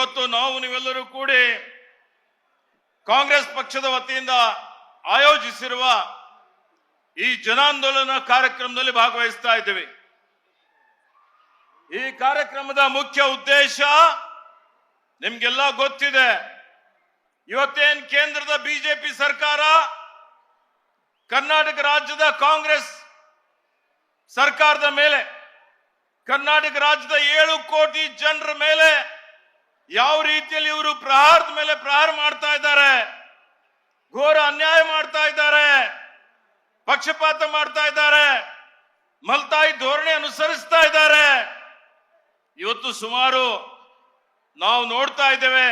ಇವತ್ತು ನಾವು ನೀವೆಲ್ಲರೂ ಕೂಡಿ ಕಾಂಗ್ರೆಸ್ ಪಕ್ಷದ ವತಿಯಿಂದ ಆಯೋಜಿಸಿರುವ ಈ ಜನಾಂದೋಲನ ಕಾರ್ಯಕ್ರಮದಲ್ಲಿ ಭಾಗವಹಿಸ್ತಾ ಇದ್ದೇವೆ. ಈ ಕಾರ್ಯಕ್ರಮದ ಮುಖ್ಯ ಉದ್ದೇಶ ನಿಮ್ಗೆಲ್ಲ ಗೊತ್ತಿದೆ. ಇವತ್ತೇನ್ ಕೇಂದ್ರದ ಬಿಜೆಪಿ ಸರ್ಕಾರ ಕರ್ನಾಟಕ ರಾಜ್ಯದ ಕಾಂಗ್ರೆಸ್ ಸರ್ಕಾರದ ಮೇಲೆ, ಕರ್ನಾಟಕ ರಾಜ್ಯದ ಏಳು ಕೋಟಿ ಜನರ ಮೇಲೆ ಯಾವ ರೀತಿಯಲ್ಲಿ ಇವರು ಪ್ರಹಾರದ ಮೇಲೆ ಪ್ರಹಾರ ಮಾಡ್ತಾ ಇದ್ದಾರೆ? ಘೋರ ಅನ್ಯಾಯ ಮಾಡ್ತಾ ಇದ್ದಾರೆ. ಪಕ್ಷಪಾತ ಮಾಡ್ತಾ ಇದ್ದಾರೆ. ಮಲ್ತಾಯಿ ಧೋರಣೆ ಅನುಸರಿಸ್ತಾ ಇದ್ದಾರೆ. ಇವತ್ತು ಸುಮಾರು ನಾವು ನೋಡ್ತಾ ಇದ್ದೇವೆ,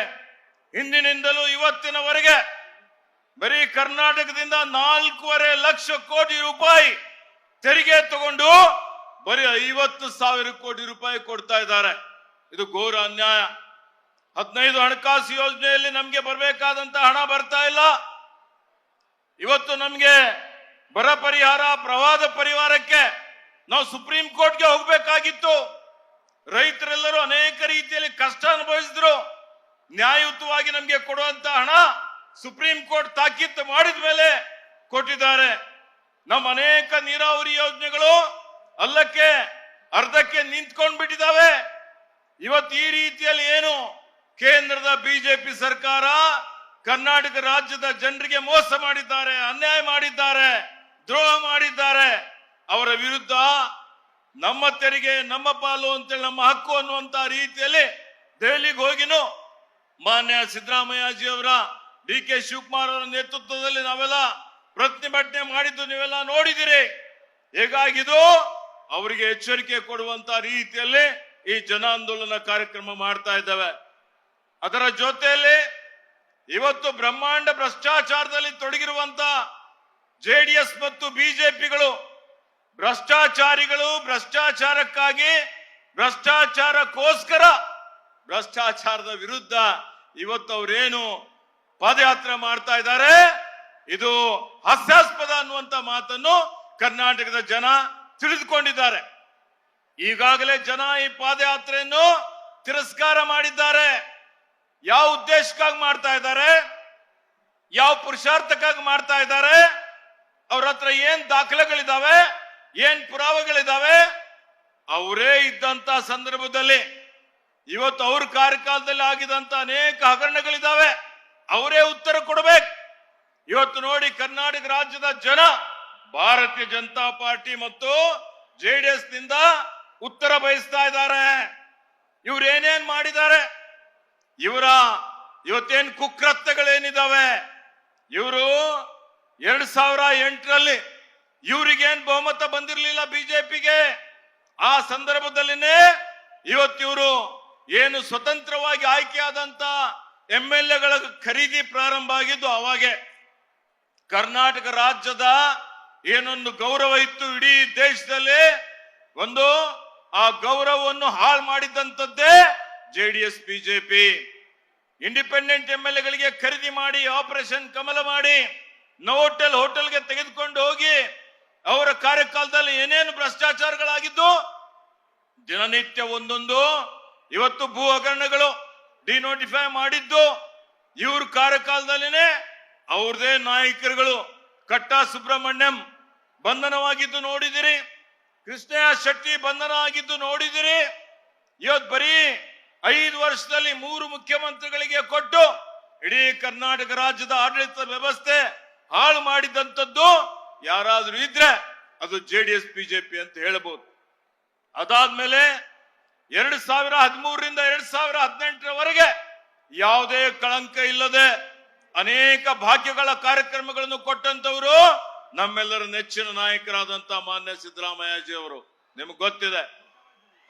ಹಿಂದಿನಿಂದಲೂ ಇವತ್ತಿನವರೆಗೆ ಬರೀ ಕರ್ನಾಟಕದಿಂದ ನಾಲ್ಕೂವರೆ ಲಕ್ಷ ಕೋಟಿ ರೂಪಾಯಿ ತೆರಿಗೆ ತಗೊಂಡು ಬರೀ ಐವತ್ತು ಸಾವಿರ ಕೋಟಿ ರೂಪಾಯಿ ಕೊಡ್ತಾ ಇದ್ದಾರೆ. ಇದು ಘೋರ ಅನ್ಯಾಯ. ಹದಿನೈದು ಹಣಕಾಸು ಯೋಜನೆಯಲ್ಲಿ ನಮಗೆ ಬರಬೇಕಾದಂತ ಹಣ ಬರ್ತಾ ಇಲ್ಲ. ಇವತ್ತು ನಮಗೆ ಬರ ಪರಿಹಾರ, ಪ್ರವಾದ ಪರಿವಾರಕ್ಕೆ ನಾವು ಸುಪ್ರೀಂ ಕೋರ್ಟ್ಗೆ ಹೋಗಬೇಕಾಗಿತ್ತು. ರೈತರೆಲ್ಲರೂ ಅನೇಕ ರೀತಿಯಲ್ಲಿ ಕಷ್ಟ ಅನುಭವಿಸಿದ್ರು. ನ್ಯಾಯಯುತವಾಗಿ ನಮಗೆ ಕೊಡುವಂತ ಹಣ ಸುಪ್ರೀಂ ಕೋರ್ಟ್ ತಾಕೀತು ಮಾಡಿದ ಮೇಲೆ ಕೊಟ್ಟಿದ್ದಾರೆ. ನಮ್ಮ ಅನೇಕ ನೀರಾವರಿ ಯೋಜನೆಗಳು ಅಲ್ಲಕ್ಕೆ ಅರ್ಧಕ್ಕೆ ನಿಂತ್ಕೊಂಡ್ ಬಿಟ್ಟಿದ್ದಾವೆ ಇವತ್ತು ಈ ರೀತಿಯಲ್ಲಿ ಏನು ಕೇಂದ್ರದ ಬಿಜೆಪಿ ಸರ್ಕಾರ ಕರ್ನಾಟಕ ರಾಜ್ಯದ ಜನರಿಗೆ ಮೋಸ ಮಾಡಿದ್ದಾರೆ, ಅನ್ಯಾಯ ಮಾಡಿದ್ದಾರೆ, ದ್ರೋಹ ಮಾಡಿದ್ದಾರೆ. ಅವರ ವಿರುದ್ಧ ನಮ್ಮ ತೆರಿಗೆ, ನಮ್ಮ ಪಾಲು ಅಂತೇಳಿ, ನಮ್ಮ ಹಕ್ಕು ಅನ್ನುವಂತ ರೀತಿಯಲ್ಲಿ ದೆಹಲಿಗೆ ಹೋಗಿನೂ ಮಾನ್ಯ ಸಿದ್ದರಾಮಯ್ಯಜಿ ಅವರ ಡಿ ಕೆ ಶಿವಕುಮಾರ್ ಅವರ ನೇತೃತ್ವದಲ್ಲಿ ನಾವೆಲ್ಲ ಪ್ರತಿಭಟನೆ ಮಾಡಿದ್ದು ನೀವೆಲ್ಲ ನೋಡಿದಿರಿ. ಹೇಗಾಗಿದು ಅವರಿಗೆ ಎಚ್ಚರಿಕೆ ಕೊಡುವಂತ ರೀತಿಯಲ್ಲಿ ಈ ಜನಾಂದೋಲನ ಕಾರ್ಯಕ್ರಮ ಮಾಡ್ತಾ ಇದ್ದಾವೆ. ಅದರ ಜೊತೆಯಲ್ಲಿ ಇವತ್ತು ಬ್ರಹ್ಮಾಂಡ ಭ್ರಷ್ಟಾಚಾರದಲ್ಲಿ ತೊಡಗಿರುವಂತ ಜೆಡಿಎಸ್ ಮತ್ತು ಬಿಜೆಪಿಗಳು, ಭ್ರಷ್ಟಾಚಾರಿಗಳು ಭ್ರಷ್ಟಾಚಾರಕ್ಕಾಗಿ ಭ್ರಷ್ಟಾಚಾರಕ್ಕೋಸ್ಕರ ಭ್ರಷ್ಟಾಚಾರದ ವಿರುದ್ಧ ಇವತ್ತು ಅವರೇನು ಪಾದಯಾತ್ರೆ ಮಾಡ್ತಾ ಇದ್ದಾರೆ. ಇದು ಹಾಸ್ಯಾಸ್ಪದ ಅನ್ನುವಂತ ಮಾತನ್ನು ಕರ್ನಾಟಕದ ಜನ ತಿಳಿದುಕೊಂಡಿದ್ದಾರೆ. ಈಗಾಗಲೇ ಜನ ಈ ಪಾದಯಾತ್ರೆಯನ್ನು ತಿರಸ್ಕಾರ ಮಾಡಿದ್ದಾರೆ. ಯಾವ ಉದ್ದೇಶಕ್ಕಾಗಿ ಮಾಡ್ತಾ ಇದ್ದಾರೆ? ಯಾವ ಪುರುಷಾರ್ಥಕ್ಕಾಗಿ ಮಾಡ್ತಾ ಇದ್ದಾರೆ? ಅವ್ರ ಹತ್ರ ಏನ್ ದಾಖಲೆಗಳಿದಾವೆ? ಏನ್ ಪುರಾವೆಗಳಿದಾವೆ? ಅವರೇ ಇದ್ದಂತ ಸಂದರ್ಭದಲ್ಲಿ, ಇವತ್ತು ಅವ್ರ ಕಾರ್ಯಕಾಲದಲ್ಲಿ ಆಗಿದಂತ ಅನೇಕ ಹಗರಣಗಳಿದಾವೆ. ಅವರೇ ಉತ್ತರ ಕೊಡಬೇಕು. ಇವತ್ತು ನೋಡಿ ಕರ್ನಾಟಕ ರಾಜ್ಯದ ಜನ, ಭಾರತೀಯ ಜನತಾ ಪಾರ್ಟಿ ಮತ್ತು ಜೆಡಿಎಸ್ನಿಂದ ಉತ್ತರ ಬಯಸ್ತಾ ಇದ್ದಾರೆ. ಇವ್ರು ಏನೇನ್ ಮಾಡಿದ್ದಾರೆ? ಇವರ ಇವತ್ತೇನ್ ಕುಕೃತ್ಯಗಳೇನಿದಾವೆ? ಇವರು ಎರಡ್ ಸಾವಿರ ಎಂಟರಲ್ಲಿ ಇವರಿಗೇನ್ ಬಹುಮತ ಬಂದಿರಲಿಲ್ಲ ಬಿಜೆಪಿಗೆ? ಆ ಸಂದರ್ಭದಲ್ಲಿನೇ ಇವತ್ತಿವರು ಏನು ಸ್ವತಂತ್ರವಾಗಿ ಆಯ್ಕೆಯಾದಂತ ಎಂ ಎಲ್ ಎಗಳ ಖರೀದಿ ಪ್ರಾರಂಭ ಆಗಿದ್ದು ಅವಾಗೆ. ಕರ್ನಾಟಕ ರಾಜ್ಯದ ಏನೊಂದು ಗೌರವ ಇತ್ತು ಇಡೀ ದೇಶದಲ್ಲಿ, ಒಂದು ಆ ಗೌರವವನ್ನು ಹಾಳು ಮಾಡಿದಂತದ್ದೇ JDS, BJP independent M L ಎಗಳಿಗೆ ಖರೀದಿ ಮಾಡಿ, ಆಪರೇಷನ್ ಕಮಲ ಮಾಡಿ, ನೋಟೆಲ್, ಹೋಟೆಲ್ಗೆ ತೆಗೆದುಕೊಂಡು ಹೋಗಿ ಅವರ ಕಾರ್ಯಕಾಲದಲ್ಲಿ ಏನೇನು ಭ್ರಷ್ಟಾಚಾರಗಳಾಗಿದ್ದು, ದಿನನಿತ್ಯ ಒಂದೊಂದು, ಇವತ್ತು ಭೂ ಹಗರಣಗಳು ಡಿನೋಟಿಫೈ ಮಾಡಿದ್ದು, ಇವ್ರ ಕಾರ್ಯಕಾಲದಲ್ಲಿನೆ ಅವ್ರದೇ ನಾಯಕರುಗಳು ಕಟ್ಟಾ ಸುಬ್ರಹ್ಮಣ್ಯಂ ಬಂಧನವಾಗಿದ್ದು ನೋಡಿದಿರಿ, ಕೃಷ್ಣಯ್ಯ ಶೆಟ್ಟಿ ಬಂಧನ ಆಗಿದ್ದು ನೋಡಿದಿರಿ, ಇವತ್ತು ಬರೀ ಐದು ವರ್ಷದಲ್ಲಿ ಮೂರು ಮುಖ್ಯಮಂತ್ರಿಗಳಿಗೆ ಕೊಟ್ಟು ಇಡೀ ಕರ್ನಾಟಕ ರಾಜ್ಯದ ಆಡಳಿತ ವ್ಯವಸ್ಥೆ ಹಾಳು ಮಾಡಿದಂಥದ್ದು ಯಾರಾದರೂ ಇದ್ರೆ ಅದು ಜೆ ಡಿ ಎಸ್ ಬಿಜೆಪಿ ಅಂತ ಹೇಳಬಹುದು ಅದಾದ್ಮೇಲೆ ಎರಡ್ ಸಾವಿರ ಹದಿಮೂರರಿಂದ ಎರಡ್ ಸಾವಿರ ಹದಿನೆಂಟರವರೆಗೆ ಯಾವುದೇ ಕಳಂಕ ಇಲ್ಲದೆ ಅನೇಕ ಭಾಗ್ಯಗಳ ಕಾರ್ಯಕ್ರಮಗಳನ್ನು ಕೊಟ್ಟಂತವರು ನಮ್ಮೆಲ್ಲರ ನೆಚ್ಚಿನ ನಾಯಕರಾದಂತಹ ಮಾನ್ಯ ಸಿದ್ದರಾಮಯ್ಯಜಿ ಅವರು. ನಿಮ್ಗೆ ಗೊತ್ತಿದೆ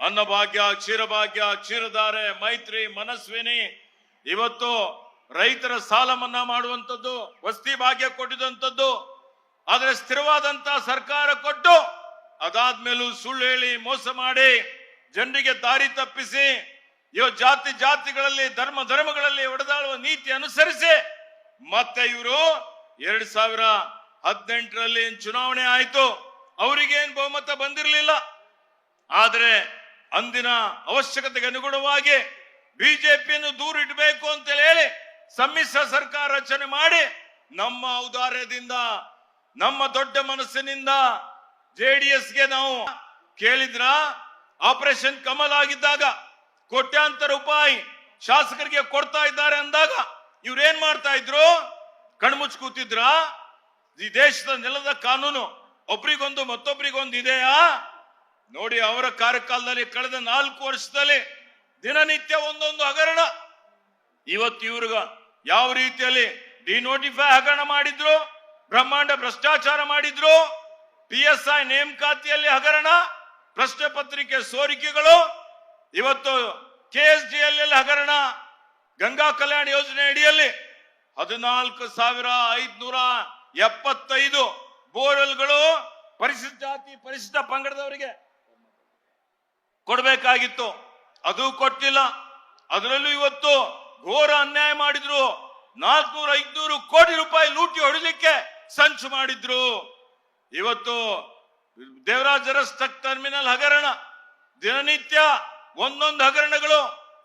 ಅನ್ನಭಾಗ್ಯ, ಕ್ಷೀರಭಾಗ್ಯ, ಕ್ಷೀರಧಾರೆ, ಮೈತ್ರಿ, ಮನಸ್ವಿನಿ. ಇವತ್ತು ರೈತರ ಸಾಲ ಮನ್ನಾ ಮಾಡುವಂಥದ್ದು, ವಸ್ತಿ ಭಾಗ್ಯ ಕೊಟ್ಟಿದಂಥದ್ದು, ಆದರೆ ಸ್ಥಿರವಾದಂತ ಸರ್ಕಾರ ಕೊಟ್ಟು ಅದಾದ್ಮೇಲೂ ಸುಳ್ಳು ಹೇಳಿ, ಮೋಸ ಮಾಡಿ, ಜನರಿಗೆ ದಾರಿ ತಪ್ಪಿಸಿ, ಇವ ಜಾತಿ ಜಾತಿಗಳಲ್ಲಿ, ಧರ್ಮ ಧರ್ಮಗಳಲ್ಲಿ ಒಡೆದಾಳುವ ನೀತಿ ಅನುಸರಿಸಿ, ಮತ್ತೆ ಇವರು ಎರಡ್ ಸಾವಿರ ಹದಿನೆಂಟರಲ್ಲಿ ಚುನಾವಣೆ ಆಯ್ತು. ಏನ್ ಬಹುಮತ ಬಂದಿರಲಿಲ್ಲ. ಆದರೆ ಅಂದಿನ ಅವಶ್ಯಕತೆಗೆ ಅನುಗುಣವಾಗಿ ಬಿಜೆಪಿಯನ್ನು ದೂರ ಇಡಬೇಕು ಅಂತ ಹೇಳಿ ಸಮ್ಮಿಶ್ರ ಸರ್ಕಾರ ರಚನೆ ಮಾಡಿ ನಮ್ಮ ಔದಾರ್ಯದಿಂದ, ನಮ್ಮ ದೊಡ್ಡ ಮನಸ್ಸಿನಿಂದ ಜೆಡಿಎಸ್ಗೆ ನಾವು ಕೇಳಿದ್ರ ಆಪರೇಷನ್ ಕಮಲ್ ಆಗಿದ್ದಾಗ ಕೋಟ್ಯಾಂತರ ರೂಪಾಯಿ ಶಾಸಕರಿಗೆ ಕೊಡ್ತಾ ಇದ್ದಾರೆ ಅಂದಾಗ ಇವ್ರೇನ್ ಮಾಡ್ತಾ ಇದ್ರು? ಕಣ್ಮುಚ್ ಕೂತಿದ್ರ ಈ ದೇಶದ ನೆಲದ ಕಾನೂನು ಒಬ್ರಿಗೊಂದು ಮತ್ತೊಬ್ರಿಗೊಂದು ಇದೆಯಾ? ನೋಡಿ ಅವರ ಕಾರ್ಯಕಾಲದಲ್ಲಿ ಕಳೆದ ನಾಲ್ಕು ವರ್ಷದಲ್ಲಿ ದಿನನಿತ್ಯ ಒಂದೊಂದು ಹಗರಣ. ಇವತ್ತು ಇವ್ರಿಗ ಯಾವ ರೀತಿಯಲ್ಲಿ ಡಿನೋಟಿಫೈ ಹಗರಣ ಮಾಡಿದ್ರು, ಬ್ರಹ್ಮಾಂಡ ಭ್ರಷ್ಟಾಚಾರ ಮಾಡಿದ್ರು ಪಿ ಎಸ್ ಐ ನೇಮಕಾತಿಯಲ್ಲಿ ಹಗರಣ, ಪ್ರಶ್ನೆ ಪತ್ರಿಕೆ ಸೋರಿಕೆಗಳು, ಇವತ್ತು ಕೆ ಎಸ್ ಡಿ ಎಲ್ ಹಗರಣ, ಗಂಗಾ ಕಲ್ಯಾಣ ಯೋಜನೆ ಅಡಿಯಲ್ಲಿ ಹದಿನಾಲ್ಕು ಸಾವಿರ ಐದುನೂರ ಎಪ್ಪತ್ತೈದು ಬೋರ್ವೆಲ್ಗಳು ಪರಿಶಿಷ್ಟ ಜಾತಿ, ಪರಿಶಿಷ್ಟ ಪಂಗಡದವರಿಗೆ ಕೊಡಬೇಕಾಗಿತ್ತು. ಅದು ಕೊಟ್ಟಿಲ್ಲ. ಅದರಲ್ಲೂ ಇವತ್ತು ಘೋರ ಅನ್ಯಾಯ ಮಾಡಿದ್ರು. ನಾಲ್ಕನೂರ ಐದ್ನೂರು ಕೋಟಿ ರೂಪಾಯಿ ಲೂಟಿ ಹೊಡಿಲಿಕ್ಕೆ ಸಂಚು ಮಾಡಿದ್ರು. ಇವತ್ತು ದೇವರಾಜ ಸ್ಟಕ್ ಟರ್ಮಿನಲ್ ಹಗರಣ, ದಿನನಿತ್ಯ ಒಂದೊಂದು ಹಗರಣಗಳು,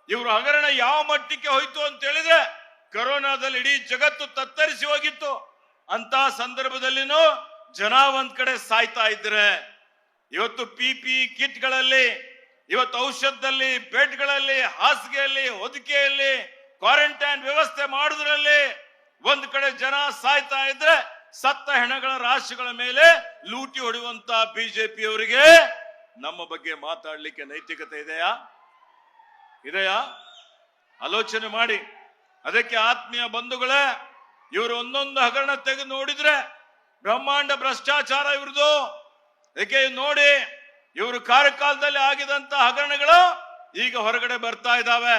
ಇವರು ಹಗರಣ ಯಾವ ಮಟ್ಟಕ್ಕೆ ಹೋಯ್ತು ಅಂತ ಹೇಳಿದ್ರೆ ಕರೋನಾದಲ್ಲಿ ಇಡೀ ಜಗತ್ತು ತತ್ತರಿಸಿ ಹೋಗಿತ್ತು. ಅಂತ ಸಂದರ್ಭದಲ್ಲಿನೂ ಜನ ಒಂದ್ ಕಡೆ ಸಾಯ್ತಾ ಇದ್ರೆ. ಇವತ್ತು ಪಿ ಪಿ ಕಿಟ್ಗಳಲ್ಲಿ ಇವತ್ತು ಔಷಧದಲ್ಲಿ ಬೆಡ್ಗಳಲ್ಲಿ ಹಾಸಿಗೆಯಲ್ಲಿ, ಹೊದಿಕೆಯಲ್ಲಿ, ಕ್ವಾರಂಟೈನ್ ವ್ಯವಸ್ಥೆ ಮಾಡುವುದರಲ್ಲಿ ಒಂದು ಕಡೆ ಜನ ಸಾಯ್ತಾ ಇದ್ರೆ ಸತ್ತ ಹೆಣಗಳ ರಾಶಿಗಳ ಮೇಲೆ ಲೂಟಿ ಹೊಡೆಯುವಂತ ಬಿಜೆಪಿಯವರಿಗೆ ನಮ್ಮ ಬಗ್ಗೆ ಮಾತಾಡ್ಲಿಕ್ಕೆ ನೈತಿಕತೆ ಇದೆಯಾ? ಇದೆಯಾ? ಆಲೋಚನೆ ಮಾಡಿ. ಅದಕ್ಕೆ ಆತ್ಮೀಯ ಬಂಧುಗಳೇ, ಇವರು ಒಂದೊಂದು ಹಗರಣ ತೆಗೆದು ನೋಡಿದ್ರೆ ಬ್ರಹ್ಮಾಂಡ ಭ್ರಷ್ಟಾಚಾರ ಇವ್ರದ್ದು. ಅದಕ್ಕೆ ನೋಡಿ ಇವರು ಕಾರ್ಯಕಾಲದಲ್ಲಿ ಆಗಿದಂತ ಹಗರಣಗಳು ಈಗ ಹೊರಗಡೆ ಬರ್ತಾ ಇದ್ದಾವೆ.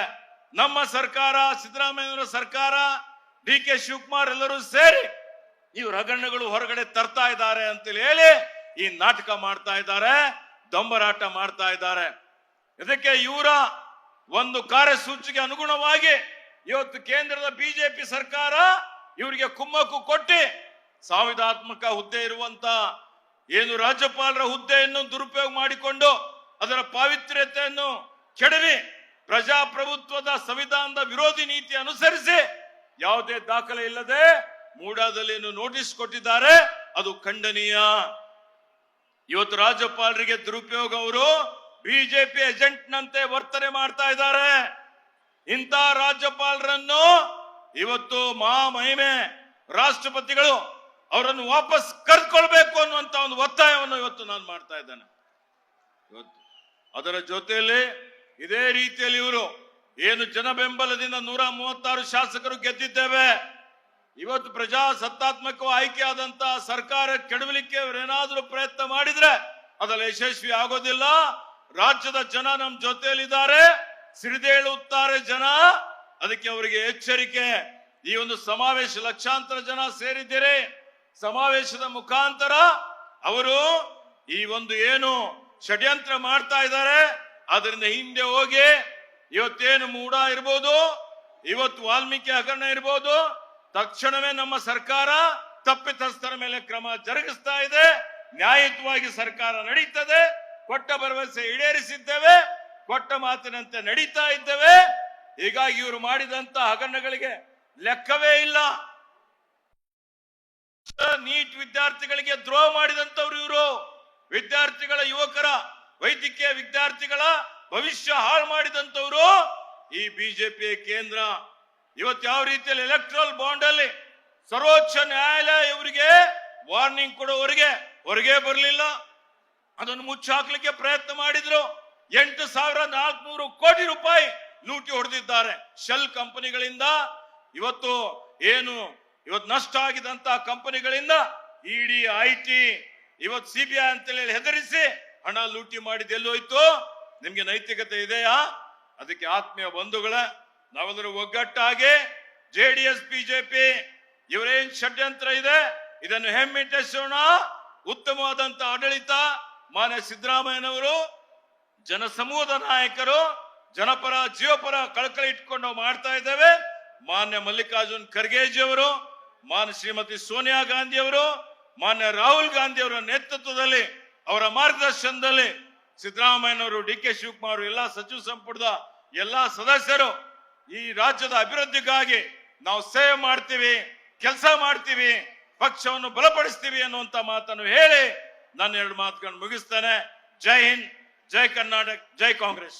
ನಮ್ಮ ಸರ್ಕಾರ, ಸಿದ್ದರಾಮಯ್ಯನವರ ಸರ್ಕಾರ ಡಿ ಕೆ ಶಿವಕುಮಾರ್ ಎಲ್ಲರೂ ಸೇರಿ ಇವ್ರ ಹಗರಣಗಳು ಹೊರಗಡೆ ತರ್ತಾ ಇದ್ದಾರೆ ಅಂತೇಳಿ ಹೇಳಿ ಈ ನಾಟಕ ಮಾಡ್ತಾ ಇದ್ದಾರೆ, ದೊಂಬರಾಟ ಮಾಡ್ತಾ ಇದ್ದಾರೆ. ಇದಕ್ಕೆ ಇವರ ಒಂದು ಕಾರ್ಯಸೂಚಿಗೆ ಅನುಗುಣವಾಗಿ ಇವತ್ತು ಕೇಂದ್ರದ ಬಿಜೆಪಿ ಸರ್ಕಾರ ಇವರಿಗೆ ಕುಮ್ಮಕ್ಕು ಕೊಟ್ಟಿ ಸಂವಿಧಾತ್ಮಕ ಹುದ್ದೆ ಇರುವಂತ ಏನು ರಾಜ್ಯಪಾಲರ ಹುದ್ದೆಯನ್ನು ದುರುಪಯೋಗ ಮಾಡಿಕೊಂಡು ಅದರ ಪಾವಿತ್ರ್ಯತೆಯನ್ನು ಕೆಡವಿ ಪ್ರಜಾಪ್ರಭುತ್ವದ ಸಂವಿಧಾನದ ವಿರೋಧಿ ನೀತಿ ಅನುಸರಿಸಿ ಯಾವುದೇ ದಾಖಲೆ ಇಲ್ಲದೆ ಮೂಡಾದಲ್ಲಿ ನೋಟಿಸ್ ಕೊಟ್ಟಿದ್ದಾರೆ, ಅದು ಖಂಡನೀಯ. ಇವತ್ತು ರಾಜ್ಯಪಾಲರಿಗೆ ದುರುಪಯೋಗ ಅವರು ಬಿಜೆಪಿ ಏಜೆಂಟ್ ನಂತೆ ವರ್ತನೆ ಮಾಡ್ತಾ ಇದ್ದಾರೆ. ಇಂಥ ರಾಜ್ಯಪಾಲರನ್ನು ಇವತ್ತು ಮಹಾಮಹಿಮೆ ರಾಷ್ಟ್ರಪತಿಗಳು ಅವರನ್ನು ವಾಪಸ್ ಕರ್ಕೊಳ್ಬೇಕು ಅನ್ನುವಂತ ಒಂದು ಒತ್ತಾಯವನ್ನು ಇವತ್ತು ನಾನು ಮಾಡ್ತಾ ಇದ್ದೇನೆ. ಇವತ್ತು ಅದರ ಜೊತೆಯಲ್ಲಿ ಇದೇ ರೀತಿಯಲ್ಲಿ ಇವರು ಏನು ಜನ ಬೆಂಬಲದಿಂದ ನೂರ ಮೂವತ್ತಾರು ಶಾಸಕರು ಗೆದ್ದಿದ್ದೇವೆ. ಇವತ್ತು ಪ್ರಜಾಸತ್ತಾತ್ಮಕ ಆಯ್ಕೆಯಾದಂತ ಸರ್ಕಾರ ಕೆಡವಲಿಕ್ಕೆ ಅವರೇನಾದ್ರೂ ಪ್ರಯತ್ನ ಮಾಡಿದ್ರೆ ಅದರಲ್ಲಿ ಯಶಸ್ವಿ ಆಗೋದಿಲ್ಲ. ರಾಜ್ಯದ ಜನ ನಮ್ಮ ಜೊತೆಯಲ್ಲಿದ್ದಾರೆ. ಸಿಡಿದೇಳುತ್ತಾರೆ ಜನ. ಅದಕ್ಕೆ ಅವರಿಗೆ ಎಚ್ಚರಿಕೆ. ಈ ಒಂದು ಸಮಾವೇಶ ಲಕ್ಷಾಂತರ ಜನ ಸೇರಿದ್ದೀರಿ. ಸಮಾವೇಶದ ಮುಖಾಂತರ ಅವರು ಈ ಒಂದು ಏನು ಷಡ್ಯಂತ್ರ ಮಾಡ್ತಾ ಇದ್ದಾರೆ. ಅದರಿಂದ ಹಿಂದೆ ಹೋಗಿ ಇವತ್ತೇನು ಮೂಡ ಇರ್ಬೋದು, ಇವತ್ತು ವಾಲ್ಮೀಕಿ ಹಗರಣ ಇರ್ಬೋದು, ತಕ್ಷಣವೇ ನಮ್ಮ ಸರ್ಕಾರ ತಪ್ಪಿತಸ್ಥರ ಮೇಲೆ ಕ್ರಮ ಜರುಗಿಸ್ತಾ ಇದೆ. ನ್ಯಾಯಯುತವಾಗಿ ಸರ್ಕಾರ ನಡೀತದೆ. ಕೊಟ್ಟ ಭರವಸೆ ಈಡೇರಿಸಿದ್ದೇವೆ. ಕೊಟ್ಟ ಮಾತಿನಂತೆ ನಡೀತಾ ಇದ್ದೇವೆ. ಹೀಗಾಗಿ ಇವರು ಮಾಡಿದಂತ ಹಗರಣಗಳಿಗೆ ಲೆಕ್ಕವೇ ಇಲ್ಲ. ನೀಟ್ ವಿದ್ಯಾರ್ಥಿಗಳಿಗೆ ದ್ರೋಹ ಮಾಡಿದಂತವ್ರು ಇವರು. ವಿದ್ಯಾರ್ಥಿಗಳ ಯುವಕರ, ವೈದ್ಯಕೀಯ ವಿದ್ಯಾರ್ಥಿಗಳ ಭವಿಷ್ಯ ಹಾಳು ಮಾಡಿದಂತವ್ರು ಈ ಬಿಜೆಪಿ ಕೇಂದ್ರ. ಇವತ್ತು ಯಾವ ರೀತಿಯಲ್ಲಿ ಎಲೆಕ್ಟ್ರಲ್ ಬಾಂಡ್ ಅಲ್ಲಿ ಸರ್ವೋಚ್ಚ ನ್ಯಾಯಾಲಯ ಇವರಿಗೆ ವಾರ್ನಿಂಗ್ ಕೊಡೋವರೆಗೆ ಹೊರಗೆ ಬರಲಿಲ್ಲ. ಅದನ್ನು ಮುಚ್ಚಾಕ್ಲಿಕ್ಕೆ ಪ್ರಯತ್ನ ಮಾಡಿದ್ರು. ಎಂಟು ಸಾವಿರ ನಾಲ್ಕುನೂರು ಕೋಟಿ ರೂಪಾಯಿ ಲೂಟಿ ಹೊಡೆದಿದ್ದಾರೆ ಶೆಲ್ ಕಂಪನಿಗಳಿಂದ. ಇವತ್ತು ಏನು ಇವತ್ತು ನಷ್ಟ ಆಗಿದಂತಹ ಕಂಪನಿಗಳಿಂದ ಇಡಿ ಐ ಟಿ ಇವತ್ತು ಸಿಬಿಐ ಅಂತೇಳಿ ಹೆದರಿಸಿ ಹಣ ಲೂಟಿ ಮಾಡಿದ ಎಲ್ಲೋಯ್ತು ನಿಮ್ಗೆ ನೈತಿಕತೆ ಇದೆಯಾ? ಅದಕ್ಕೆ ಆತ್ಮೀಯ ಬಂಧುಗಳ, ನಾವೆಲ್ಲರೂ ಒಗ್ಗಟ್ಟಾಗಿ ಜೆ ಡಿ ಎಸ್ ಬಿಜೆಪಿ ಇವರೇನ್ ಷಡ್ಯಂತ್ರ ಇದೆ? ಇದನ್ನು ಹೆಮ್ಮೆಟ್ಟಿಸೋಣ ಉತ್ತಮವಾದಂತ ಆಡಳಿತ, ಮಾನ್ಯ ಸಿದ್ದರಾಮಯ್ಯನವರು, ಜನಸಮೂಹದ ನಾಯಕರು, ಜನಪರ ಜೀವಪರ ಕಳಕಳಿ ಇಟ್ಕೊಂಡು ಮಾಡ್ತಾ ಇದ್ದೇವೆ. ಮಾನ್ಯ ಮಲ್ಲಿಕಾರ್ಜುನ್ ಖರ್ಗೆಜಿ ಅವರು ಮಾನ್ಯ ಶ್ರೀಮತಿ ಸೋನಿಯಾ ಗಾಂಧಿ ಅವರು ಮಾನ್ಯ ರಾಹುಲ್ ಗಾಂಧಿ ಅವರ ನೇತೃತ್ವದಲ್ಲಿ, ಅವರ ಮಾರ್ಗದರ್ಶನದಲ್ಲಿ ಸಿದ್ದರಾಮಯ್ಯನವರು ಡಿ ಕೆ ಶಿವಕುಮಾರ್ ಎಲ್ಲ ಸಚಿವ ಸಂಪುಟದ ಎಲ್ಲಾ ಸದಸ್ಯರು ಈ ರಾಜ್ಯದ ಅಭಿವೃದ್ಧಿಗಾಗಿ ನಾವು ಸೇವೆ ಮಾಡ್ತೀವಿ, ಕೆಲಸ ಮಾಡ್ತೀವಿ, ಪಕ್ಷವನ್ನು ಬಲಪಡಿಸ್ತೀವಿ ಅನ್ನುವಂತ ಮಾತನ್ನು ಹೇಳಿ ನಾನು ಎರಡು ಮಾತುಗಳನ್ನು ಮುಗಿಸ್ತೇನೆ. ಜೈ ಹಿಂದ್, ಜೈ ಕರ್ನಾಟಕ, ಜೈ ಕಾಂಗ್ರೆಸ್.